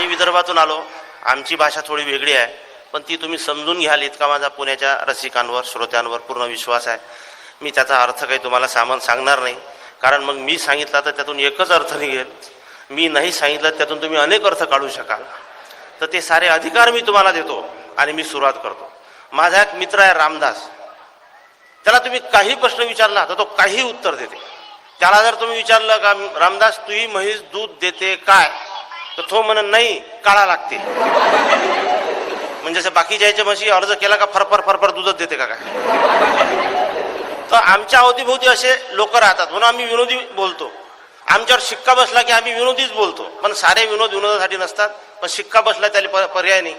मी विदर्भातून आलो. आमची भाषा थोडी वेगळी आहे. पण ती तुम्ही समजून घ्याल इतका माझा पुण्याच्या रसिकांवर श्रोत्यांवर पूर्ण विश्वास आहे. मी त्याचा अर्थ काही तुम्हाला सामान सांगणार नाही. कारण मग मी सांगितला तर त्यातून एकच अर्थ निघेल. मी नाही सांगितलं त्यातून तुम्ही अनेक अर्थ काढू शकाल. तर ते सारे अधिकार मी तुम्हाला देतो आणि मी सुरुवात करतो. माझा एक मित्र आहे रामदास. त्याला तुम्ही काही प्रश्न विचारला तर तो काही उत्तर देते. त्याला जर तुम्ही विचारलं का रामदास तुही म्हैस दूध देते काय? तर तो म्हण नाही काळा लागते. म्हणजे असं बाकीच्या याच्या म्हशी अर्ज केला का फरफर फरफर दूधच देते का काय? तर आमच्या अवतीभोवती असे लोक राहतात. म्हणून आम्ही विनोदी बोलतो. आमच्यावर शिक्का बसला की आम्ही विनोदीच बोलतो. पण सारे विनोद विनोदासाठी नसतात. पण शिक्का बसला त्याला पर्याय नाही.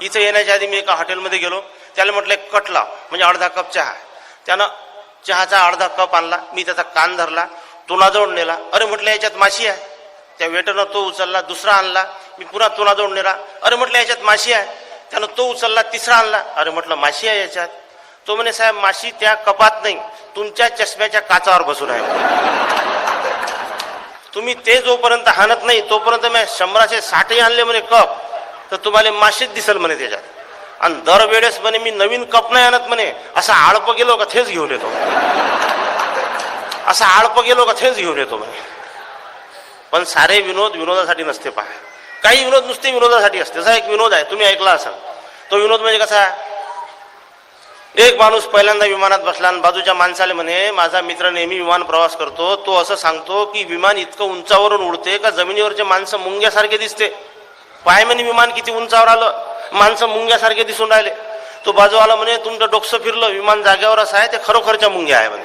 इथं येण्याच्या आधी मी एका हॉटेलमध्ये गेलो. त्याला म्हटलं एक कट लाव. म्हणजे अर्धा कप चहा. त्यानं चहाचा अर्धा कप आणला. मी त्याचा कान धरला. तोंडाजवळ नेला. अरे म्हटलं याच्यात माशी आहे. त्या वेटरनं तो उचलला दुसरा आणला. मी पुन्हा तोंडाजवळ नेला अरे म्हटलं याच्यात माशी आहे. त्यानं तो उचलला तिसरा आणला. अरे म्हटलं माशी आहे याच्यात? तो म्हणे साहेब माशी त्या कपात नाही. तुमच्या चष्म्याच्या काचावर बसून आहे. तुम्ही ते जोपर्यंत हाणत नाही तोपर्यंत मी शंभराशे साठही आणले म्हणे कप. तर तुम्हाला माशीच दिसल म्हणे त्याच्यात. आणि दरवेळेस म्हणे मी नवीन कप नाही आणत म्हणे. असा आळप गेलो का थेच घेऊन येतो. असा आळप गेलो का थेच घेऊन येतो म्हणे. पण सारे विनोद विनोदासाठी नसते पहा. काही विनोद नुसते विनोदासाठी असते. जसा एक विनोद आहे तुम्ही ऐकला असाल. तो विनोद म्हणजे कसा? एक माणूस पहिल्यांदा विमानात बसला आणि बाजूच्या माणसाला म्हणे माझा मित्र नेहमी विमान प्रवास करतो. तो असं सांगतो की विमान इतकं उंचावरून उडते का? जमिनीवरचे माणसं मुंग्यासारखे दिसते. पाय म्हणे विमान किती उंचावर आलं? माणसं मुंग्यासारखे दिसून राहिले. तो बाजूवाला म्हणे तुमचं डोकसं फिरलं. विमान जागेवरच आहे ते खरोखरच्या मुंग्या आहे. म्हणे.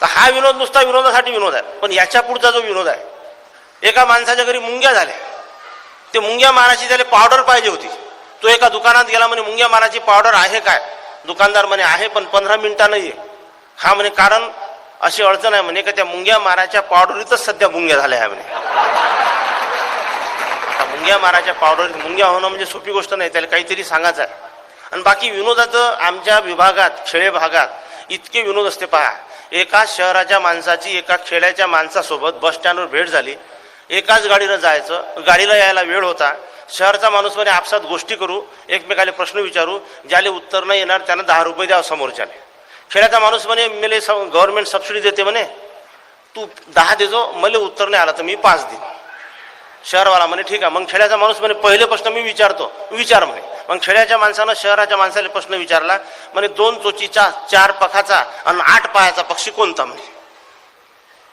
तर हा विनोद नुसता विनोदासाठी विनोद आहे. पण याच्या पुढचा जो विनोद आहे एका माणसाच्या घरी मुंग्या झाल्या. ते मुंग्या मारायची त्याला पावडर पाहिजे होती. तो एका दुकानात गेला म्हणे मुंग्या मारायची पावडर आहे काय? दुकानदार म्हणे आहे पण पंधरा मिनिटानं ये हा म्हणे कारण अशी अडचण आहे म्हणे का त्या मुंग्या मारायच्या पावडरीतच सध्या मुंग्या झाल्या आहे म्हणे. आता मुंग्या मारायच्या पावडर मुंग्या होणं म्हणजे सोपी गोष्ट नाही त्याला काहीतरी सांगायचं आहे. आणि बाकी विनोदाचं आमच्या विभागात खेडे भागात इतके विनोद असते पहा. एका शहराच्या माणसाची एका खेड्याच्या माणसासोबत बस स्टँडवर भेट झाली. एकाच गाडीनं जायचं गाडीला यायला वेळ होता. शहरचा माणूस म्हणे आपसात गोष्टी करू एकमेकाला प्रश्न विचारू ज्याले उत्तर नाही येणार त्यांना दहा रुपये द्यावं समोरच्याने खेड्याचा माणूस म्हणे मेले गव्हर्नमेंट सबसिडी देते म्हणे. तू दहा देजो मला उत्तर नाही आलं तर मी पाच देईन. शहरवाला म्हणे ठीक आहे. मग खेड्याचा माणूस म्हणे पहिले प्रश्न मी विचारतो. विचार म्हणे. मग खेड्याच्या माणसानं शहराच्या माणसाला प्रश्न विचारला म्हणे दोन चोचीचा चार पखाचा आणि आठ पायाचा पक्षी कोणता म्हणे?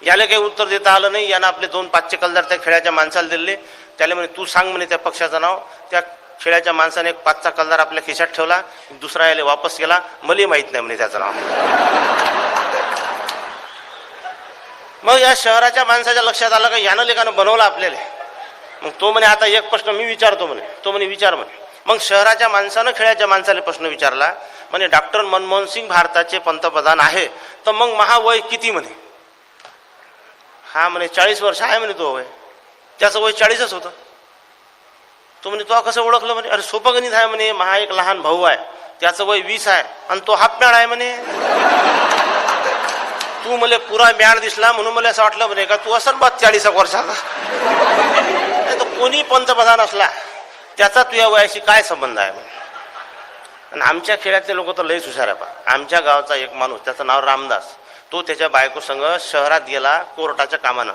याला काही उत्तर देता आलं नाही. यानं आपले दोन पाचशे कलदार त्या खेड्याच्या माणसाला दिले. त्याला म्हणे तू सांग म्हणे त्या पक्षाचं नाव. त्या खेड्याच्या माणसाने एक पाचचा कलदार आपल्या खिशात ठेवला. दुसरा याला वापस केला मलाही माहीत नाही म्हणे त्याचं नाव. मग या शहराच्या माणसाच्या लक्षात आलं का यानं लेखानं बनवलं आपल्याला? मग तो म्हणे आता एक प्रश्न मी विचारतो म्हणे. तो म्हणे विचार म्हणे. मग शहराच्या माणसानं खेळाच्या माणसाला प्रश्न विचारला म्हणे डॉक्टर मनमोहन सिंग भारताचे पंतप्रधान आहे. तर मग महावय किती म्हणे? हा म्हणे चाळीस वर्ष आहे म्हणे तो वय. त्याचं वय चाळीसच होतं. तो म्हणे तो कसं ओळखलं म्हणे? अरे सोपगणित आहे म्हणे महा एक लहान भाऊ आहे. त्याचं वय वीस आहे. आणि तो हाफ मॅड आहे म्हणे. तू मला पुरा मॅड दिसला म्हणून मला असं वाटलं म्हणे का तू असं बा चाळीस एक वर्षाचा. नाही तर कोणी पंतप्रधान असला त्याचा तुझ्या वयाशी काय संबंध आहे? म्हणे आणि आमच्या खेड्यातले लोक तर लयच हुशार आहे पा आमच्या गावचा एक माणूस त्याचं नाव रामदास. तो त्याच्या बायकोसंग शहरात गेला कोर्टाच्या कामानं.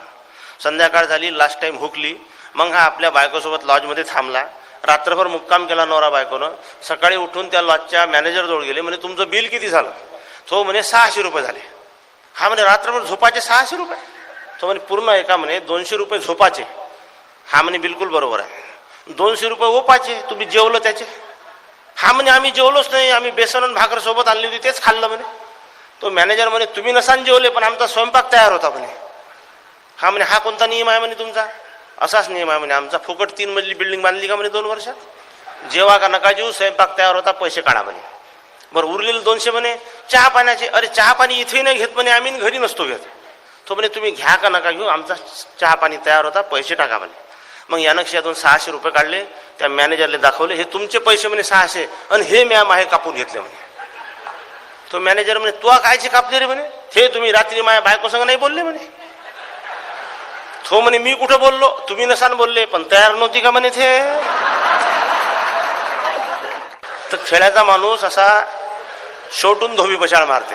संध्याकाळ झाली लास्ट टाइम हुकली. मग हा आपल्या बायकोसोबत लॉजमध्ये थांबला. रात्रभर मुक्काम केला नवरा बायकोनं. सकाळी उठून त्या लॉजच्या मॅनेजरजवळ गेले. म्हणजे तुमचं बिल किती झालं? तो म्हणे सहाशे रुपये झाले. हा म्हणे रात्रभर झोपाचे सहाशे रुपये? तो म्हणे पूर्ण एका म्हणे दोनशे रुपये झोपाचे. हा म्हणे बिलकुल बरोबर आहे. दोनशे रुपये ओपाचे तुम्ही जेवलं त्याचे? हा म्हणे आम्ही जेवलोच नाही आम्ही बेसन आणि भाकर सोबत आणली होती तेच खाल्लं म्हणे. तो मॅनेजर म्हणे तुम्ही नसान जेवले पण आमचा स्वयंपाक तयार होता म्हणे. हा म्हणे हा कोणता नियम आहे म्हणे तुमचा? असाच नियम आहे म्हणे आमचा फुकट तीन मजली बिल्डिंग बांधली का म्हणे दोन वर्षात? जेवा का नका जेऊ स्वयंपाक तयार होता पैसे काढा म्हणे. बरं उरलेले दोनशे म्हणे चहा पाण्याचे. अरे चहा पाणी इथेही नाही घेत म्हणे आम्ही घरी नसतो घेत. तो म्हणे तुम्ही घ्या का नका घेऊ आमचा चहा पाणी तयार होता पैसे टाका म्हणे. मग या नक्षातून सहाशे रुपये काढले त्या मॅनेजरला दाखवले हे तुमचे पैसे म्हणे सहाशे आणि हे मॅम आहे कापून घेतले म्हणे. तो मॅनेजर म्हणे तू कायचे कापले रे म्हणे? हे तुम्ही रात्री माझ्या बायको संग नाही बोलले म्हणे? तो म्हणे मी कुठं बोललो? तुम्ही नसान बोलले पण तयार नव्हती का म्हणे ते? तर खेळाचा माणूस असा शेवटून धोबी पशाळ मारते.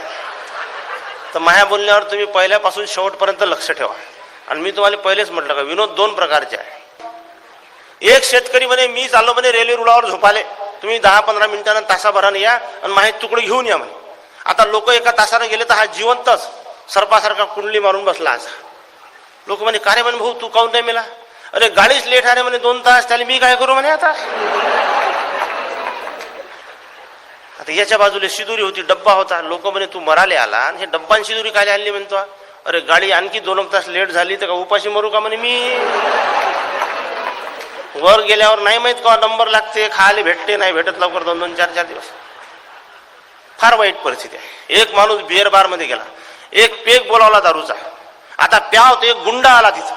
तर माया बोलण्यावर तुम्ही पहिल्यापासून शेवटपर्यंत लक्ष ठेवा. आणि मी तुम्हाला पहिलेच म्हटलं का विनोद दोन प्रकारचे आहे. एक शेतकरी म्हणे मी चाललो म्हणे रेल्वे रुळावर झोपाले. तुम्ही दहा पंधरा मिनिटानं तासाभरानं या आणि माहीत तुकडे घेऊन या म्हणे. आता लोक एका तासानं गेले तर हा जिवंतच सर्पासारखा कुंडली मारून बसला आज. लोक म्हणे का रे म्हणे भाऊ तू काऊन नाही मेला? अरे गाडीच लेट आहे म्हणे दोन तास त्याला मी काय करू म्हणे आता? आता याच्या बाजूला शिदुरी होती डब्बा होता. लोक म्हणे तू मराले आला आणि हे डब्बान शिदुरी काय आणली? म्हणतो. अरे गाडी आणखी दोन एक तास लेट झाली तर का उपाशी मरू का म्हणे मी? वर गेल्यावर नाही माहीत का नंबर लागते खायला भेटते नाही भेटत लवकर दोन दोन चार चार दिवस. फार वाईट परिस्थिती आहे. एक माणूस बिअर बारमध्ये गेला. एक पेग बोलावला दारूचा. आता प्याव तो एक गुंडा आला तिथं.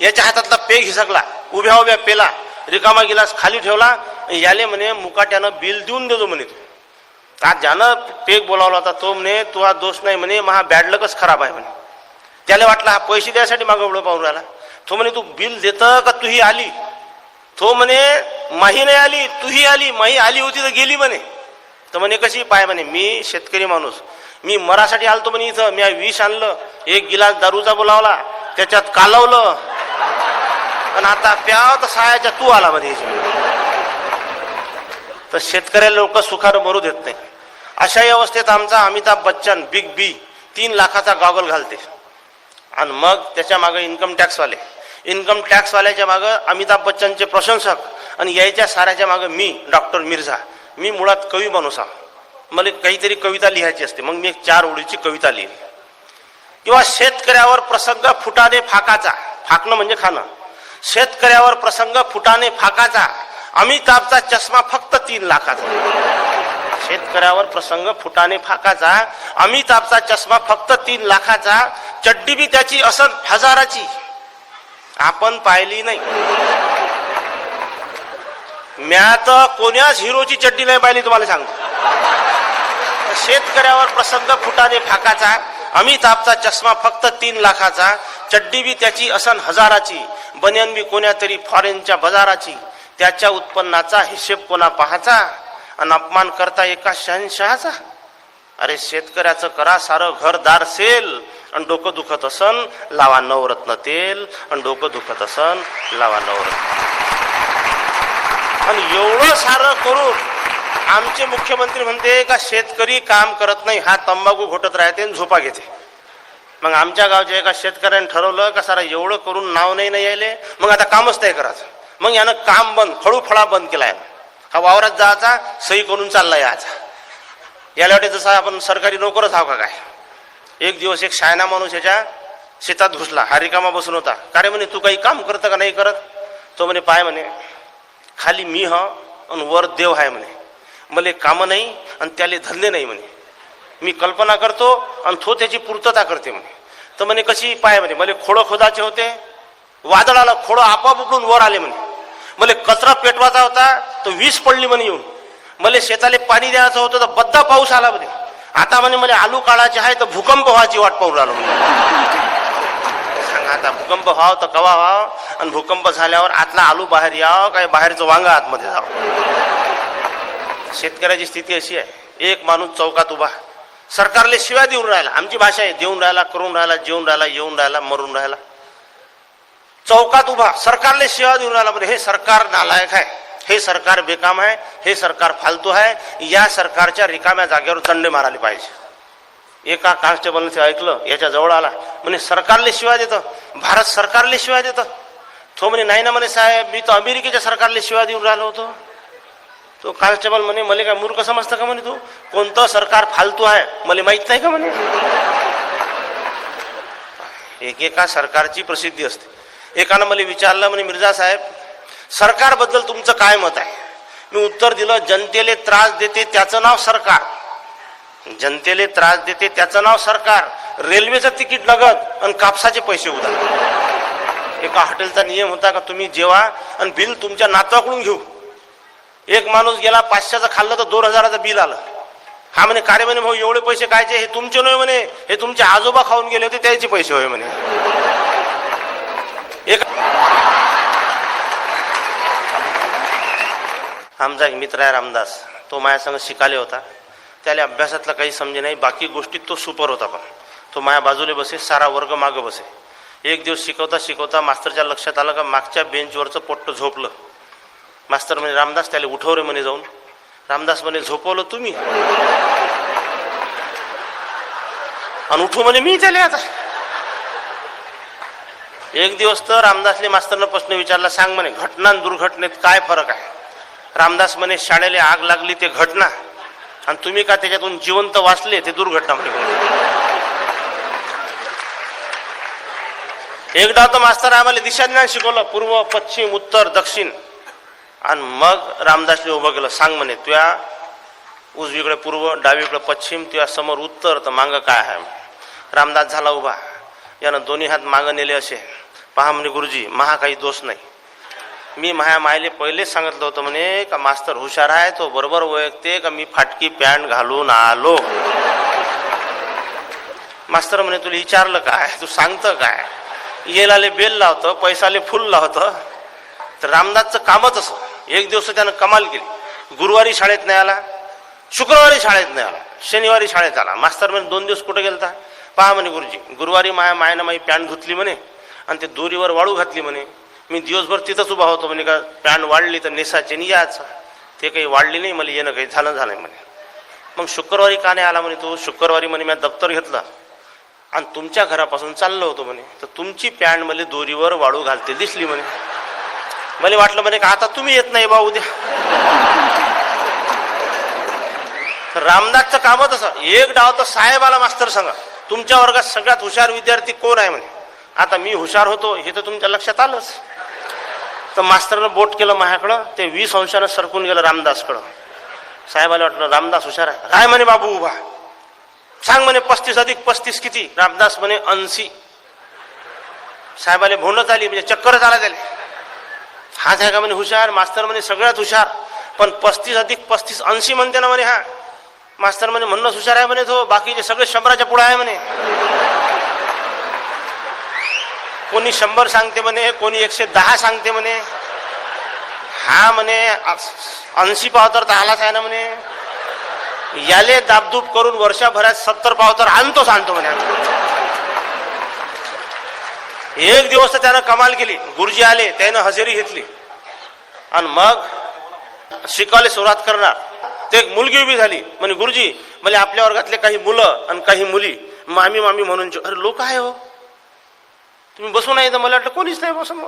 याच्या हातातला पेग हिसकला. उभ्या उभ्या पेला. रिकामा गिलास खाली ठेवला. याले म्हणे मुकाट्यानं बिल देऊन देतो म्हणे तू. आज ज्यानं पेग बोलावला होता तो म्हणे तुझा दोष नाही म्हणे महा बॅडलकच खराब आहे म्हणे. त्याला वाटलं हा पैसे द्यायसाठी मागं पाहून राहिला. तो म्हणे तू बिल देतं का तू ही आली? तो म्हणे माही नाही आली तूही आली माही आली होती तर गेली म्हणे. तर म्हणे कशी? पाय म्हणे मी शेतकरी माणूस. मी मरासाठी आलतो म्हणे इथं. मी विष आणलं एक गिलास दारूचा बोलावला त्याच्यात कालवलं. आणि आता प्याव तर सायाच्या तू आला म्हणे तर शेतकऱ्याला लोक सुखानं मरू देत नाही अशाही अवस्थेत आमचा अमिताभ बच्चन बिग बी तीन लाखाचा गॉगल घालते. आणि मग त्याच्यामागे इन्कम टॅक्सवाले इन्कम टॅक्सवाल्याच्या मागं अमिताभ बच्चनचे प्रशंसक आणि यायच्या साऱ्याच्या मागं मी डॉक्टर मिर्झा. मी मुळात कवी माणूस मला काहीतरी कविता लिहायची असते. मग मी एक चार ओळीची कविता लिहिली. किंवा शेतकऱ्यावर प्रसंग फुटाने फाकाचा. फाकणं म्हणजे खाणं. शेतकऱ्यावर प्रसंग फुटाने फाकाचा. अमिताभचा चष्मा फक्त तीन लाखाचा. शेतकऱ्यावर प्रसंग फुटाने फाकाचा. अमिताभचा चष्मा फक्त तीन लाखाचा. चड्डी बी त्याची असं हजाराची. आपण पाहिली नाही. म्या तर कोण्याच हिरोची चड्डी नाही पाहिली तुम्हाला सांगतो. शेतकऱ्यावर प्रसंग फुटाने फाकाचा अमिताभचा चष्मा फक्त तीन लाखाचा चड्डी बी त्याची असन हजाराची बनियन बी कोण्यातरी फॉरेनच्या बाजाराची त्याच्या उत्पन्नाचा हिशेब कोणा पाहाचा आणि अपमान करता एका शहनशहाचा? अरे शेतकऱ्याचं करा सारं घरदार सेल. आणि डोकं दुखत असन लावा नवरत्न तेल. आणि डोकं दुखत असन लावा नवरत्न आणि एवढं सारं करून आमचे मुख्यमंत्री म्हणते का शेतकरी काम करत नाही हा तंबाखू घोटत राहते आणि झोपा घेते. मग आमच्या गावच्या एका शेतकऱ्याने ठरवलं का सारा एवढं करून नाव नाही नाही यायले मग आता कामच नाही करायचं मग यानं काम बंद खळू फळा बंद केलाय. हा वावरात जायचा सही करून चालला आज. याला वाटे जसं आपण सरकारी नोकरच आहो का काय? एक दिवस एक शायना माणूस याच्या शेतात घुसला हा रिकामा बसून होता. का रे म्हणे तू काही काम करतं का नाही करत? तो म्हणे पाय म्हणे खाली मी हा आणि वर देव आहे म्हणे. मले कामं नाही आणि त्याले धंदे नाही म्हणे. मी कल्पना करतो आणि तो त्याची पूर्तता करते म्हणे. तर म्हणे कशी पाय म्हणे मला खोडं खोदाचे होते. वादळ आलं खोडं आपोआप उकडून वर आले म्हणे. मला कचरा पेटवायचा होता तर वीज पडली म्हणे येऊन. मला शेताले पाणी द्यायचं होतं तर बद्दा पाऊस आला म्हणे. आता म्हणे मला आलू काढायचे आहे तर भूकंप व्हायची वाट पाहू राहिलो म्हणे. सांगा आता भूकंप व्हाव तर कवा व्हाव? आणि भूकंप झाल्यावर आतला आलू बाहेर यावं काय बाहेरचं वांग आतमध्ये जावं? शेतकऱ्याची स्थिती अशी आहे. एक माणूस चौकात उभा. सरकारले शिवाय देऊन राहिला. आमची भाषा आहे देऊन राहिला करून राहिला जेवून राहिला येऊन राहिला मरून राहिला. चौकात उभा. सरकारले शिवाय देऊन राहिला म्हणजे हे सरकार नालायक आहे. हे सरकार बेकाम आहे हे सरकार फालतू आहे या सरकारच्या रिकाम्या जागेवर दंडे मारायला पाहिजे. एका कॉन्स्टेबलने ऐकलं याच्या जवळ आला. म्हणे सरकारले शिवाय देतं. भारत सरकारले शिवाय देतं. तो म्हणे नाही ना म्हणे साहेब मी तर अमेरिकेच्या सरकारले शिवाय देऊन राहिलो होतो. तो कॉन्स्टेबल म्हणे मला काय मूर्ख समजतं का म्हणे तू? कोणतं सरकार फालतू आहे मला माहीत नाही का म्हणे? एकेका सरकारची प्रसिद्धी असते. एकानं मला विचारलं म्हणे मिर्झा साहेब सरकारबद्दल तुमचं काय मत आहे? मी उत्तर दिलं जनतेले त्रास देते त्याचं नाव सरकार. जनतेले त्रास देते त्याचं नाव सरकार. रेल्वेचं तिकीट नगद आणि कापसाचे पैसे उधार. एका हॉटेलचा नियम होता का तुम्ही जेवा आणि बिल तुमच्या नातवाकडून घेऊ. एक माणूस गेला पाचशेचं खाल्लं तर दोन हजाराचं बिल आलं. हा म्हणे कार्य म्हणे भाऊ एवढे पैसे कायचे? हे तुमचे नव्हे म्हणे. हे तुमचे आजोबा खाऊन गेले होते त्याचे पैसे होय म्हणे. आमचा एक मित्र आहे रामदास. तो माझ्यासंग शिकाले होता. त्याला अभ्यासातलं काही समजे नाही बाकी गोष्टीत तो सुपर होता पण. तो माझ्या बाजूला बसे सारा वर्ग मागं बसे. एक दिवस शिकवता शिकवता मास्तरच्या लक्षात आलं का मागच्या बेंचवरचं पोट्ट झोपलं. मास्तर म्हणे रामदास त्याला उठवरे म्हणे जाऊन. रामदास म्हणे झोपवलं तुम्ही? आणि उठू म्हणे मी त्याला आता. एक दिवस तर रामदासने मास्तरनं प्रश्न विचारला सांग म्हणे घटना दुर्घटनेत काय फरक आहे? रामदास म्हणे शाळेला आग लागली ते घटना. आणि तुम्ही का त्याच्यातून जिवंत वाचले ते दुर्घटना म्हणे. एकदा तर मास्तर आम्हाला दिशाज्ञान शिकवलं पूर्व पश्चिम उत्तर दक्षिण. आणि मग रामदासने उभं केलं. सांग म्हणे तुया उजवीकडे पूर्व डावीकडे पश्चिम तुया समोर उत्तर तर मागं काय आहे? रामदास झाला उभा. यानं दोन्ही हात मागं नेले असे. पहा म्हणे गुरुजी महा काही दोष नाही. मी माया मायले पहिलेच सांगितलं होतं म्हणे का मास्तर हुशार आहे तो बरोबर ओळखते का मी फाटकी पॅन्ट घालून आलो? मास्तर म्हणे तुला विचारलं काय? तू सांगतं काय? येलाले बेल लावतं पैसाले फुल लावतं. तर रामदासचं कामच असं एक दिवस त्यानं कमाल केली. गुरुवारी शाळेत नाही आला शुक्रवारी शाळेत नाही आला शनिवारी शाळेत आला. मास्तर म्हणे दोन दिवस कुठं गेलता? पहा म्हणे गुरुजी गुरुवारी माया मायानं माझी पॅन्ट धुतली म्हणे आणि ते दोरीवर वाळू घातली म्हणे. मी दिवसभर तिथंच उभा होतो म्हणे का पॅन्ट वाढली तर नेसाचे नाही यायचं ते काही वाढली नाही मला येणं काही झालं झालं म्हणे. मग शुक्रवारी का नाही आला म्हणे तो? शुक्रवारी म्हणे मी दप्तर घेतला. आणि तुमच्या घरापासून चाललो होतो म्हणे. तर तुमची पॅन्ट मला दोरीवर वाळू घालते दिसली म्हणे. मला वाटलं म्हणे का आता तुम्ही येत नाही बा उद्या. तर रामदासचं कामच असं एक डाव तर साहेब आला मास्तर सांगा. तुमच्या वर्गात सगळ्यात हुशार विद्यार्थी कोण आहे म्हणे? आता मी हुशार होतो हे तर तुमच्या लक्षात आलंच. तर मास्तरनं बोट केलं माझ्याकडं ते वीस अंशानं सरकून गेलं रामदासकडं. साहेबाला वाटलं रामदास हुशार आहे. काय म्हणे बाबू उभा. सांग म्हणे पस्तीस अधिक पस्तीस किती? रामदास म्हणे ऐंशी. साहेबाला भोंडत आली म्हणजे चक्करच आला त्याला. हाच आहे का म्हणे हुशार? मास्तर म्हणे सगळ्यात हुशार. पण पस्तीस अधिक पस्तीस ऐंशी म्हणते ना म्हणे हा. मास्तर म्हणे म्हणणंच हुशार आहे म्हणे तो. बाकीचे सगळे शंभराच्या पुढे आहे म्हणे. कोणी शंभर सांगते म्हणे कोणी एकशे दहा सांगते म्हणे. हा म्हणे ऐंशी पावतर तर आलाच आहे ना म्हणे. याले दाबदूब करून वर्षभरात सत्तर पावतर आणतो आणतोच म्हणे एक दिवस तर त्यानं कमाल केली. गुरुजी आले त्यानं हजेरी घेतली. आणि मग शिकवायला सुरुवात करणार. ते एक मुलगी उभी झाली. म्हणे गुरुजी म्हणजे आपल्या वर्गातले काही मुलं आणि काही मुली मामी मामी म्हणून अरे लोक आहे हो. तुम्ही बसू नाही तर मला वाटलं कोणीच नाही बसून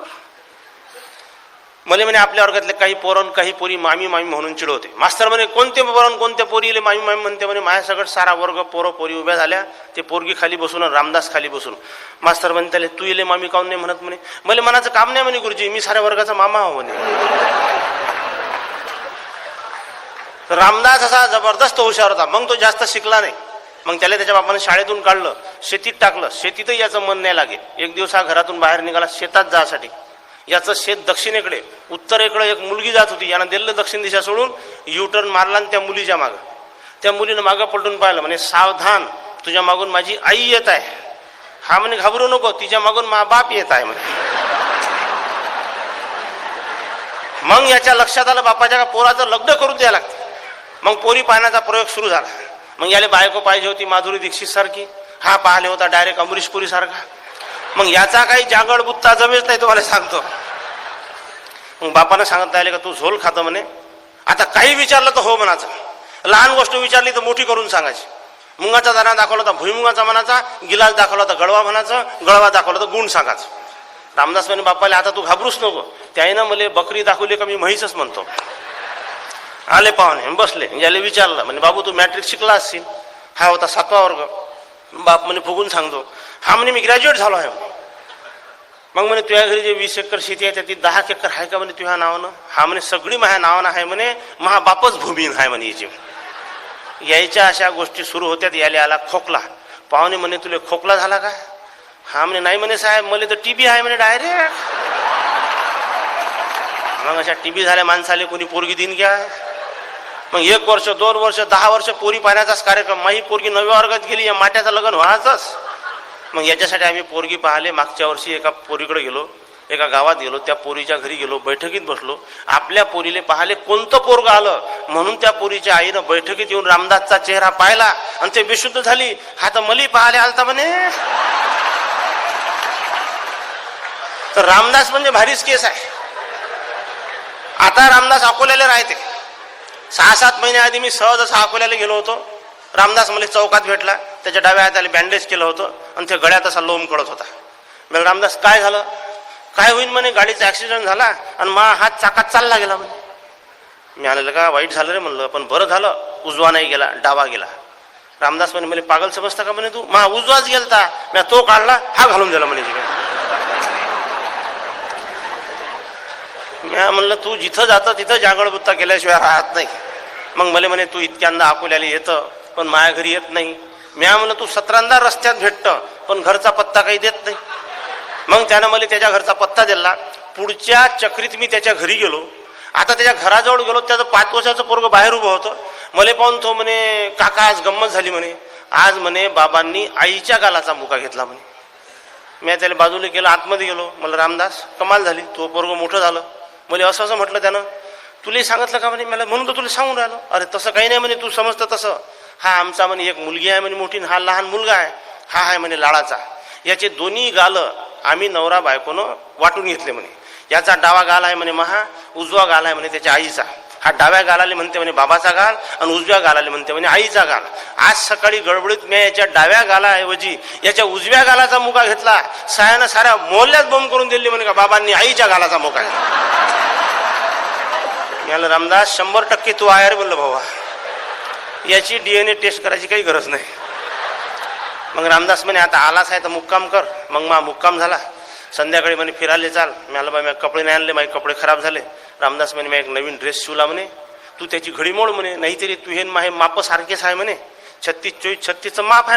मला म्हणे आपल्या वर्गातले काही पोरण काही पोरी मामी मामी म्हणून चिडवते. मास्तर म्हणे कोणते पोरण कोणत्या पोरीले मामी मामी म्हणते म्हणे माझ्या सगळं सारा वर्ग पोरं पोरी उभ्या झाल्या. ते पोरगी खाली बसून रामदास खाली बसून. मास्तर म्हणे त्याला तू इले मामी काऊन नाही म्हणत? म्हणे मला मनाचं काम नाही म्हणे गुरुजी मी साऱ्या वर्गाचा मामा हो म्हणे. तर रामदास असा जबरदस्त हुशार होता. मग तो जास्त शिकला नाही. मग त्याला त्याच्या बापाने शाळेतून काढलं शेतीत टाकलं. शेतीतही याचं मन नाही लागे एक दिवस हा घरातून बाहेर निघाला शेतात जासाठी याचं शेत दक्षिणेकडे उत्तरेकडे एक मुलगी जात होती. यानं दिलं दक्षिण दिशा सोडून युटर्न मारला आणि त्या मुलीच्या मागं. त्या मुलीनं मागं पलटून पाहिलं. म्हणे सावधान तुझ्या मागून माझी आई येत आहे. हा म्हणे घाबरू नको तिच्या मागून मा बाप येत आहे. म्हणे. मग याच्या लक्षात आलं बापाच्या का पोराचं लग्न करून द्यायला लागतं. मग पोरी पाहण्याचा प्रयोग सुरू झाला. मग याला बायको पाहिजे होती माधुरी दीक्षित सारखी. हा पाहिले होता डायरेक्ट अमरीश पुरी सारखा. मग याचा काही जागड बुत्ता जमेच नाही तुम्हाला सांगतो. मग बापानं सांगत राहिले का तू झोल खातं म्हणे. आता काही विचारलं तर हो म्हणाचं. लहान गोष्ट विचारली तर मोठी करून सांगायची. मुंगाचा दाना दाखवला तर भुईमुगाचा म्हणाचा गिलास दाखवला तर गळवा म्हणाचं गळवा दाखवला तर गुण सांगायचं. रामदास म्हणे बापाला आता तू घाबरूच नको. त्याईनं मला बकरी दाखवली का मी म्हैसच म्हणतो. आले पाहुणे बसले. याला विचारलं म्हणजे बाबू तू मॅट्रिक शिकला असशील हा होता सातवा वर्ग. बाप म्हणे फुगून सांगतो. हा म्हणे मी ग्रॅज्युएट झालो आहे. मग म्हणे तुझ्या घरी जे वीस एकर शेती आहे त्यातील दहा एकर आहे का म्हणे तुझ्या नावानं? हा म्हणे सगळी माझ्या नावानं आहे म्हणे महा बापच भूमीन आहे म्हणे याची यायच्या अशा गोष्टी सुरू होत्यात याले आला खोकला. पाहुणे म्हणे तुला खोकला झाला का? हा म्हणे नाही म्हणे साहेब मला तर टीबी आहे म्हणे डायरेक्ट. मग अशा टीबी झाल्या माणसाले कोणी पोरगी दिन घ्या. मग एक वर्ष दोन वर्ष दहा वर्ष पोरी पाहण्याचाच कार्यक्रम. माझी पोरगी नव्या वर्गात गेली या माट्याचं लग्न व्हायचंच. मग याच्यासाठी आम्ही पोरगी पाहिले. मागच्या वर्षी एका पोरीकडे गेलो एका गावात गेलो त्या पोरीच्या घरी गेलो बैठकीत बसलो. आपल्या पोरीले पाहिले कोणतं पोरग आलं? म्हणून त्या पोरीच्या आईनं बैठकीत येऊन रामदासचा चेहरा पाहिला आणि ते विशुद्ध झाली. हा तर मली पाहायला आलता म्हणे. तर रामदास म्हणजे भारीच केस आहे. आता रामदास अकोल्याला राहते. सहा सात महिन्याआधी मी सहज अकोल्याला गेलो होतो. रामदास मला चौकात भेटला. त्याच्या डाव्या हाताला बँडेज केलं होतं आणि ते गळ्यात असा लोम कळत होता. मग रामदास काय झालं? काय होईल म्हणे? गाडीचा ॲक्सिडेंट झाला आणि मा हात चाकात चालला गेला म्हणे. मी आलेलं का? वाईट झालं रे म्हणलं. पण बरं झालं. उजवा नाही गेला डावा गेला. रामदास म्हणे मला पागल समजता का म्हणे तू? मा उजवाच गेलता. मी तो काढला हा घालून दिला म्हणे तिकडे. मी म्हणलं तू जिथं जातं तिथं जागळबुत्ता केल्याशिवाय राहत नाही. मग मला म्हणे तू इतक्यांदा अकोल्याला येतं पण माझ्या घरी येत नाही. मी म्हणलं तू सतरांदा रस्त्यात भेटतं पण घरचा पत्ता काही देत नाही. मग त्यानं मला त्याच्या घरचा पत्ता दिला. पुढच्या चक्रीत मी त्याच्या घरी गेलो. आता त्याच्या घराजवळ गेलो त्याचं पाच वर्षाचं पोरग बाहेर उभं होतं. मला पाहून तो म्हणे काका आज गंमत झाली म्हणे. आज म्हणे बाबांनी आईच्या गालाचा मुका घेतला म्हणे. मी त्याला बाजूला गेलो आतमध्ये गेलो. मला रामदास कमाल झाली. तो पोरग मोठं झालं. मला असं असं म्हटलं त्यानं. तुलाही सांगितलं का म्हणे? मला म्हणून तर तुला सांगून राहिलो. अरे तसं काही नाही म्हणे तू समजतं तसं. हा आमचा म्हणे एक मुलगी आहे म्हणे मोठी हा लहान मुलगा आहे. हा आहे म्हणे लाळाचा याचे दोन्ही गालं आम्ही नवरा बायकोनं वाटून घेतले म्हणे. याचा डावा गाल आहे म्हणे महा उजवा गाल आहे म्हणे त्याच्या आईचा. हा डाव्या गालाले म्हणते म्हणे बाबाचा गाल आणि उजव्या गालाले म्हणते म्हणे आईचा गाल. आज सकाळी गडबडीत मी याच्या डाव्या गालाऐवजी याच्या उजव्या गालाचा मुका घेतला. सायानं साऱ्या मोहल्ल्यात बॉम्ब करून दिली म्हणे का बाबांनी आईच्या गालाचा मुका घेतला. याला रामदास शंभर टक्के तू आहे रे म्हणलं भावा. याची डीएनए टेस्ट करायची काही गरज नाही. मग रामदास म्हणे आता आलाच आहे तर मुक्काम कर. मग मा मुक्काम झाला. संध्याकाळी म्हणे फिरायला चाल. मी आलं बाई मी कपडे नाही आणले माझे कपडे खराब झाले. रामदास म्हणे मी एक नवीन ड्रेस शिवला म्हणे. तू त्याची घडी मोड म्हणे. नाहीतरी तू हे माहे माप सारखेच आहे म्हणे. छत्तीस चोवीस छत्तीसचं माप आहे म्हणे.